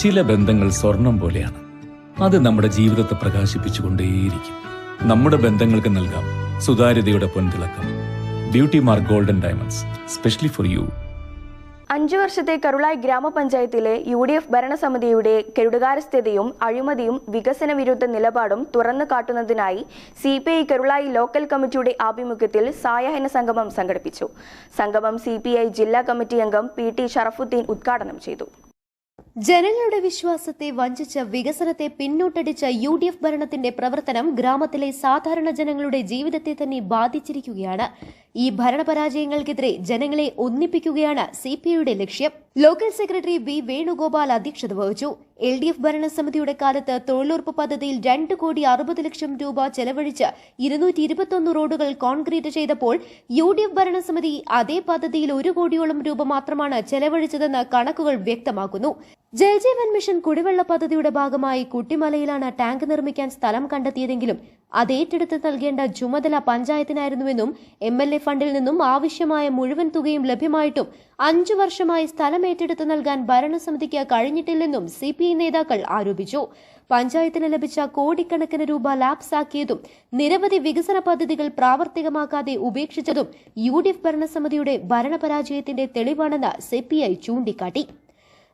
ചില ബന്ധങ്ങൾ സ്വർണം പോലെയാണ്. അത് നമ്മുടെ ജീവിതത്തെ പ്രകാശിപ്പിച്ചുകൊണ്ടേയിരിക്കും. നമ്മുടെ ബന്ധങ്ങൾക്ക് നൽകാം സുതാര്യതയുടെ പൊൻതിളക്കം. Beauty mark golden diamonds specially for you അഞ്ചു വർഷത്തെ കരുളായി ഗ്രാമപഞ്ചായത്തിലെ യു ഡി എഫ് ഭരണസമിതിയുടെ കെടുകാരസ്ഥിതിയും അഴിമതിയും വികസന വിരുദ്ധ നിലപാടും തുറന്നു കാട്ടുന്നതിനായി C P I Karulayi local കമ്മിറ്റിയുടെ ആഭിമുഖ്യത്തിൽ സായാഹന സംഗമം സംഘടിപ്പിച്ചു. സംഗമം സി ജില്ലാ കമ്മിറ്റി അംഗം പി ടി ഷറഫുദ്ദീൻ ഉദ്ഘാടനം ചെയ്തു. ജനങ്ങളുടെ വിശ്വാസത്തെ വഞ്ചിച്ച വികസനത്തെ പിന്നോട്ടടിച്ച യു ഡി എഫ് ഭരണത്തിന്റെ പ്രവർത്തനം ഗ്രാമത്തിലെ സാധാരണ ജനങ്ങളുടെ ജീവിതത്തെ തന്നെ ബാധിച്ചിരിക്കുകയാണ്. ഈ ഭരണപരാജയങ്ങൾക്കെതിരെ ജനങ്ങളെ ഒന്നിപ്പിക്കുകയാണ് സി ലക്ഷ്യം. ലോക്കൽ സെക്രട്ടറി ബി വേണുഗോപാൽ അധ്യക്ഷത വഹിച്ചു. എൽ ഡി എഫ് ഭരണസമിതിയുടെ കാലത്ത് തൊഴിലുറപ്പ് പദ്ധതിയിൽ രണ്ട് കോടി അറുപത് ലക്ഷം രൂപ ചെലവഴിച്ച് ഇരുന്നൂറ്റി ഇരുപത്തൊന്ന് റോഡുകൾ കോൺക്രീറ്റ് ചെയ്തപ്പോൾ യു ഡി എഫ് ഭരണസമിതി അതേ പദ്ധതിയിൽ ഒരു കോടിയോളം രൂപ മാത്രമാണ് ചെലവഴിച്ചതെന്ന് കണക്കുകൾ വ്യക്തമാക്കുന്നു. ജൽജീവൻ മിഷൻ കുടിവെള്ള പദ്ധതിയുടെ ഭാഗമായി കുട്ടിമലയിലാണ് ടാങ്ക് നിർമ്മിക്കാൻ സ്ഥലം കണ്ടെത്തിയതെങ്കിലും അത് ഏറ്റെടുത്ത് നൽകേണ്ട ചുമതല പഞ്ചായത്തിനായിരുന്നുവെന്നും എം എൽ എ ഫണ്ടിൽ നിന്നും ആവശ്യമായ മുഴുവൻ തുകയും ലഭ്യമായിട്ടും അഞ്ചു വർഷമായി സ്ഥലം ഏറ്റെടുത്ത് നൽകാൻ ഭരണസമിതിക്ക് കഴിഞ്ഞിട്ടില്ലെന്നും സി പി ഐ നേതാക്കൾ ആരോപിച്ചു. പഞ്ചായത്തിന് ലഭിച്ച കോടിക്കണക്കിന് രൂപ ലാപ്സാക്കിയതും നിരവധി വികസന പദ്ധതികൾ പ്രാവർത്തികമാക്കാതെ ഉപേക്ഷിച്ചതും യു ഡി എഫ് ഭരണസമിതിയുടെ ഭരണപരാജയത്തിന്റെ തെളിവാണെന്ന് സി പി ഐ ചൂണ്ടിക്കാട്ടി.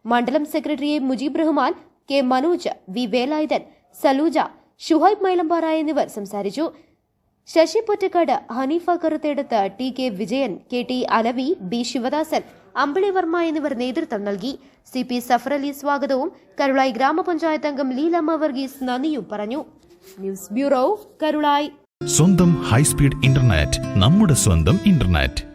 മണ്ഡലം secretary Mujeeb Rahman K Manoj V Velayudhan Saluja Shuhaib Mailambara എന്നിവർ സംസാരിച്ചു. Sasi Pottakkad Hanifa Karuthedath T K Vijayan K T Alavi B Sivadasan Ambili Varma എന്നിവർ നേതൃത്വം നൽകി. സി പി സഫർ അലി സ്വാഗതവും കരുളായി ഗ്രാമപഞ്ചായത്ത് അംഗം ലീലമ്മ വർഗീസ് നന്ദിയും പറഞ്ഞു. News bureau Karulayi. സ്വന്തം ഹൈസ്പീഡ് ഇന്റർനെറ്റ് നമ്മുടെ സ്വന്തം ഇന്റർനെറ്റ്.